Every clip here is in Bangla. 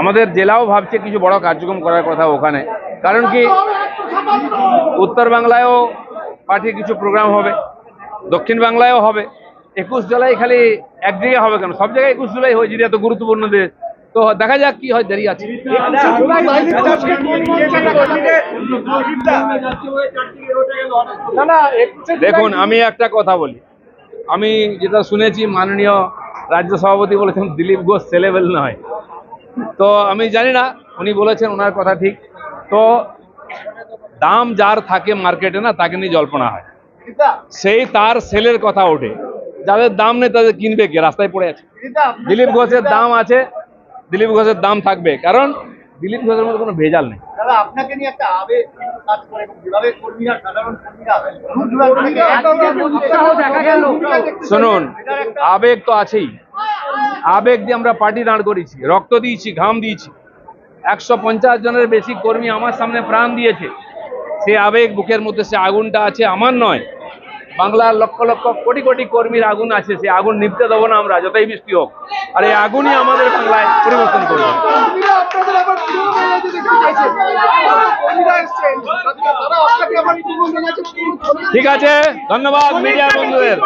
আমাদের জেলাও ভাবছে কিছু বড় কার্যক্রম করার কথা ওখানে। কারণ কি উত্তর বাংলায়ও পার্টির কিছু প্রোগ্রাম হবে দক্ষিণ বাংলায়ও হবে। একুশ জুলাই খালি এক জায়গায় হবে কেন? সব জায়গায় একুশ জুলাই হয়েছে এত গুরুত্বপূর্ণ দেশ তো দেখা যাক কি হয় দেরি আছে। দেখুন আমি একটা কথা বলি। আমি যেটা শুনেছি মাননীয় রাজ্য সভাপতি বলেছেন দিলীপ ঘোষ সেলেবেল নয়। তো আমি জানি না উনি বলেছেন ওনার কথা ঠিক। তো দাম যার থাকে মার্কেটে না তাকে নিয়ে জল্পনা হয়। সেই তার সেলের কথা ওঠে। যাদের দাম নেই তাদের কিনবে কে? রাস্তায় পড়ে আছে। দিলীপ ঘোষের দাম আছে দিলীপ ঘোষের দাম থাকবে। কারণ দিলীপ ঘোষের মধ্যে কোনো ভেজাল নেই। দাদা আপনাকে নিয়ে একটা আবেগ কাজ করে এবং যেভাবে কর্মীরা সাধারণ কর্মীরা শুনুন আবেগ তো আছেই। আবেগ দিয়ে আমরা পার্টি দাঁড় করেছি রক্ত দিয়েছি ঘাম দিয়েছি। একশো পঞ্চাশ জনের বেশি কর্মী আমার সামনে প্রাণ দিয়েছে। সে আবেগ বুকের মধ্যে সে আগুনটা আছে আমার নয়। বাংলার লক্ষ লক্ষ কোটি কোটি কর্মীর আগুন আছে সে আগুন নিভতে দেবো না আমরা যতই বৃষ্টি হোক। আর এই আগুনই আমাদের বাংলায় পরিবর্তন করবে। ঠিক আছে, ধন্যবাদ মিডিয়া বন্ধুদের।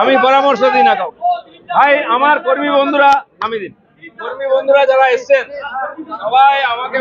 আমি পরামর্শ দিই না কাউ ভাই, আমার কর্মী বন্ধুরা, আমি দিন। কর্মী বন্ধুরা যারা এসছেন, সবাই আমাকে